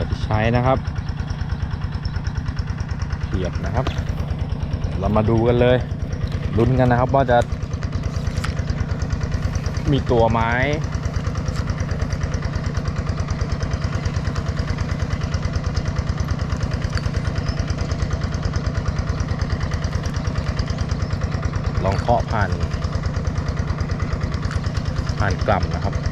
ือที่ใช้นะครับเขียดนะครับ เรามาดูกันเลยลุ้นกันนะครับว่าจะ มีตัวไม้ลองเคาะผ่านผ่านกล่ำนะครับ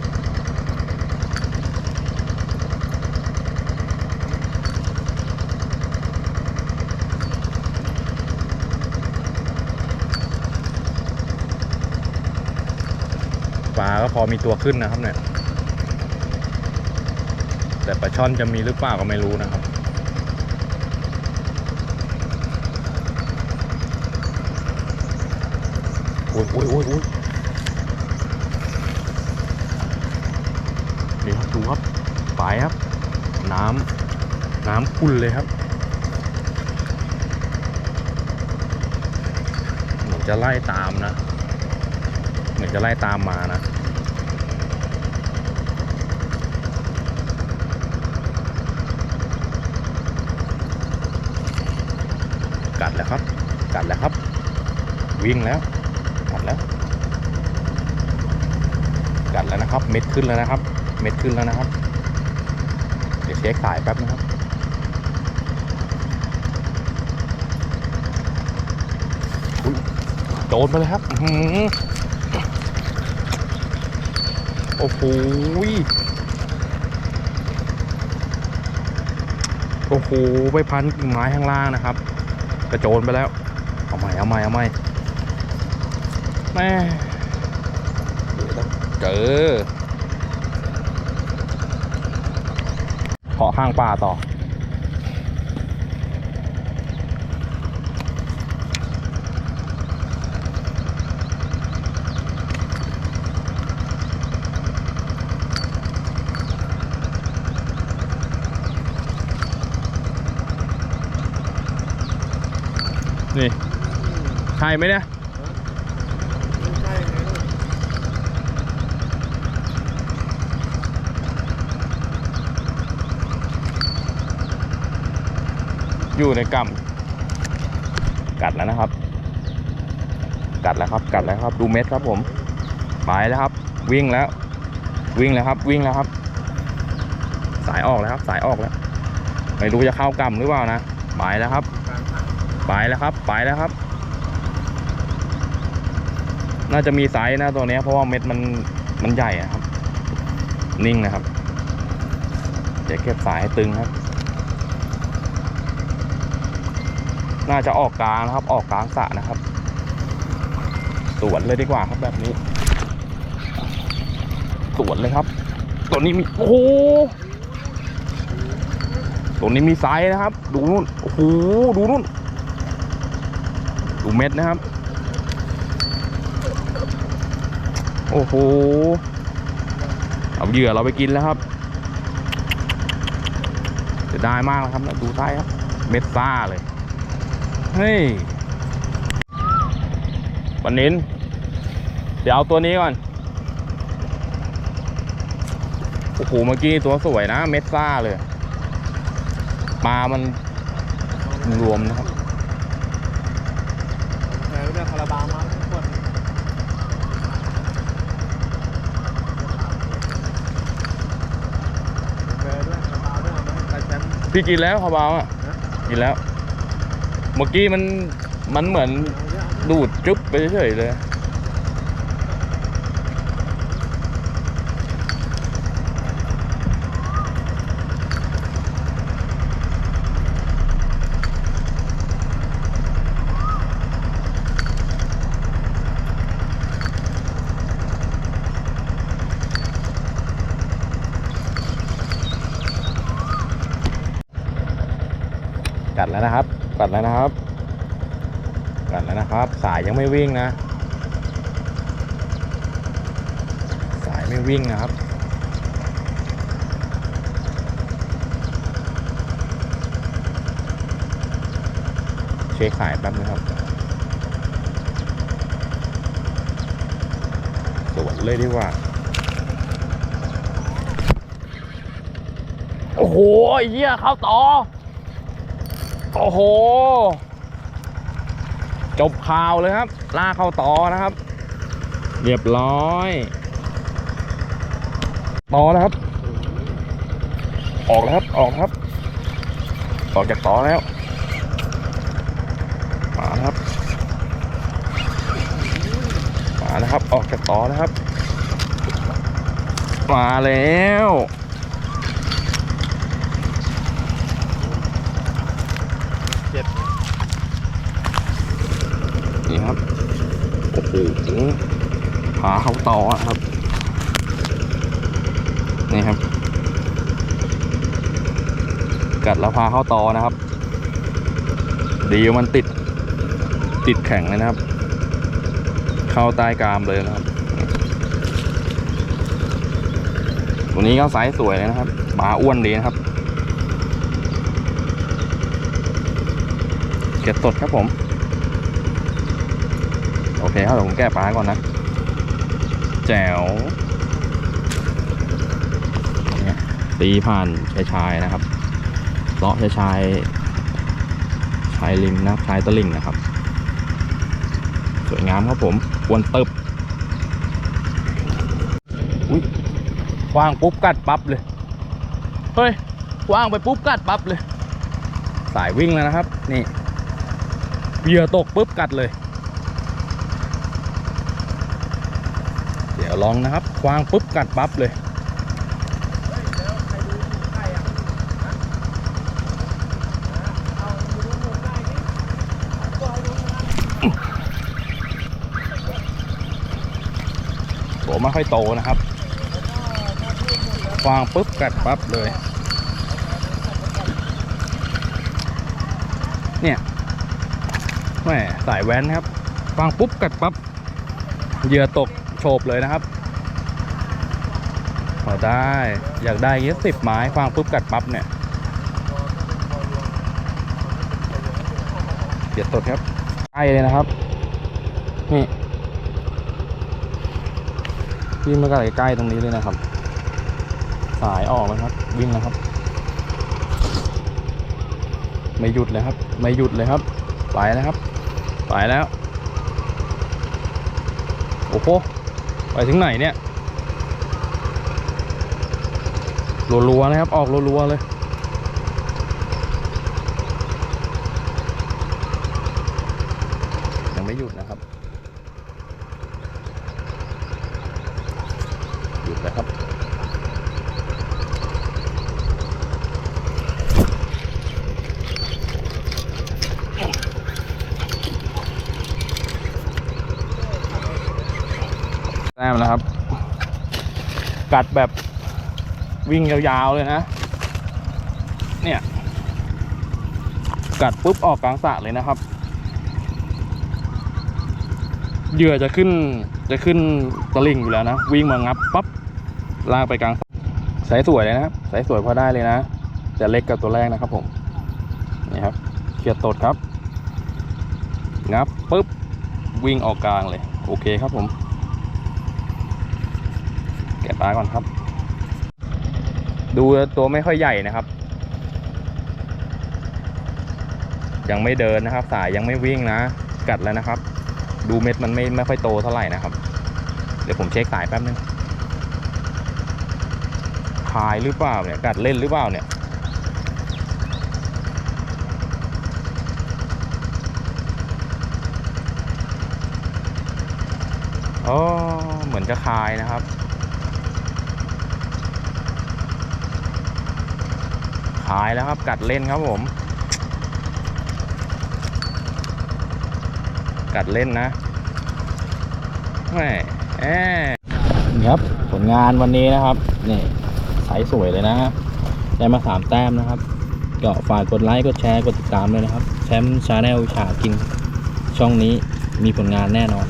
ปลาก็พอมีตัวขึ้นนะครับเนี่ย แต่ปลาช่อนจะมีหรือเปล่าก็ไม่รู้นะครับโอ้ยโอ้ยโอ้ยโอ้ยนี่ครับดูครับปลายครับ น้ำน้ำขุ่นเลยครับเหมือนจะไล่ตามนะ เหมือนจะไล่ตามมานะกัดแล้วครับ กัดแล้วครับ วิ่งแล้ว กัดแล้ว กัดแล้วนะครับ เม็ดขึ้นแล้วนะครับ เม็ดขึ้นแล้วนะครับ เดี๋ยวเช็คสายแป๊บนะครับ โดนไปเลยครับ โอ้โหโอ้โหไปพันกิ่งไม้ข้างล่างนะครับ กระโจนไปแล้ว เอาใหม่เอาใหม่เอาใหม่แม่เดี๋ยวต้องเจอเคาะข้างป่าต่อ ช่ไหมเนี่ยอยู่ในกำกัดแล้วนะครับ กัดแล้วครับ กัดแล้วครับ ดูเม็ดครับผมไปแล้วครับ วิ่งแล้ว วิ่งแล้วครับ วิ่งแล้วครับ สายออกแล้วครับ สายออกแล้ว ไม่รู้จะเข้ากำหรือเปล่านะไปแล้วครับ ไปแล้วครับ ไปแล้วครับ น่าจะมีไซส์นะตัวนี้เพราะว่าเม็ดมันมันใหญ่อะครับ นิ่งนะครับ เดี๋ยวเก็บสายให้ตึงครับ น่าจะออกกลางนะครับ ออกกลางสะนะครับสวนเลยดีกว่าครับแบบนี้สวนเลยครับ ตัวนี้มีโอ้โหตัวนี้มีไซส์นะครับ ดูนู่นโอ้โหดูนู่น ดูเม็ดนะครับ โอ้โห เอาเหยื่อเราไปกินแล้วครับจะได้มากนะครับดูไส้ครับ เม็ดซ่าเลย เฮ้ยวันนี้เดี๋ยวเอาตัวนี้ก่อน โอ้โห เมื่อกี้ตัวสวยนะ เม็ดซ่าเลย ปลามันรวมนะครับเออเรื่อคาราบาวมาทุกคนเบอร์ด้วยคาราบาวด้วยเอามาให้ใครแชมป์ พี่กินแล้วคาบาวอะกินแล้ว เมื่อกี้มันมันเหมือนดูดจุ๊บไปเฉยๆเลย กัดแล้วนะครับ กัดแล้วนะครับ กัดแล้วนะครับ สายยังไม่วิ่งนะ สายไม่วิ่งนะครับเช็คสายแป๊บนึงครับสวนเลยดีกว่าโอ้โหไอ้เหี้ยเข้าต่อ โอ้โห จบข่าวเลยครับ ลากเข้าต่อนะครับ เรียบร้อย ต่อแล้วครับ ออกแล้วครับ ออกครับ ออกจากต่อแล้วมาครับมาแล้วครับ ออกจากต่อแล้วครับ มาแล้ว เจ็ด นี่ครับ โอ้โหาเขาต่อครับ นี่ครับ กัดแล้วพาเข้าต่อนะครับ ดีมันติด ติดแข็งเลยนะครับ เข้าใต้กรามเลยนะครับ ตัวนี้ก็ไซส์สวยเลยนะครับปลาอ้วนดีนะครับ เก็บสดครับผม โอเคครับเดี๋ยวผมแก้ปลาก่อนนะ แจ๋วเนี่ยตีผ่านชายชายนะครับเลาะชายชายชายริมนะชายตะลิ่งนะครับ สวยงามครับผมควนตึบอุ้ยวางปุ๊บกัดปั๊บเลย เฮ้ยวางไปปุ๊บกัดปั๊บเลย สายวิ่งแล้วนะครับ นี่เหยื่อตกปุ๊บกัดเลย ดี๋ยวลองนะครับวางปุ๊บกัดปั๊บเลยตัวไม่ค่อยโตนะครับวางปุ๊บกัดปั๊บเลย เนี่ยแหม่สายแว้นครับวางปุ๊บกัดปั๊บเหยื่อตก โฉบเลยนะครับพอได้ อยากได้ยี่สิบไม้วางปุ๊บกัดปั๊บเนี่ยเหยื่อตดครับใกล้เลยนะครับ นี่วิ่งมาใกล้ๆตรงนี้เลยนะครับ สายออกแล้วครับ วิ่งแล้วครับ ไม่หยุดเลยครับ ไม่หยุดเลยครับ ไปแล้วครับ ไปแล้ว โอ้โห ไปถึงไหนเนี่ยรัวๆนะครับ ออกรัวๆเลย ยังไม่หยุดนะครับ หยุดแล้วครับ มแล้วครับ กัดแบบวิ่งยาวๆเลยนะ เนี่ย กัดปุ๊บออกกลางสระเลยนะครับ เหยื่อจะขึ้นจะขึ้นตะลิ่งอยู่แล้วนะ วิ่งมางับปั๊บลากไปกลางสะสายสวยเลยนะครับสายสวยพอได้เลยนะจะเล็กกับตัวแรกนะครับผมนี่ครับเขียดตดครับงับปุ๊บวิ่งออกกลางเลย โอเคครับผม กะปลาก่อนครับ ดูตัวไม่ค่อยใหญ่นะครับ ยังไม่เดินนะครับ สายยังไม่วิ่งนะ กัดแล้วนะครับ ดูเม็ดมันไม่ไม่ค่อยโตเท่าไหร่นะครับ เดี๋ยวผมเช็คสายแป๊บนึงคายหรือเปล่าเนี่ยกัดเล่นหรือเปล่าเนี่ยอ๋อเหมือนจะคายนะครับ ขายแล้วครับกัดเล่นครับผม กัดเล่นนะแหมแอบนี่ครับผลงานวันนี้นะครับนี่ใสสวยเลยนะได้มาสามแต้มนะครับก็ฝากกดไลค์กดแชร์กดติดตามเลยนะครับ แชมป์ชาแนลวิชากินช่องนี้มีผลงานแน่นอน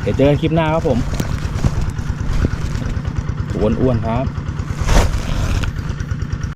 เดี๋ยวเจอกันคลิปหน้าครับผมอ้วนๆครับ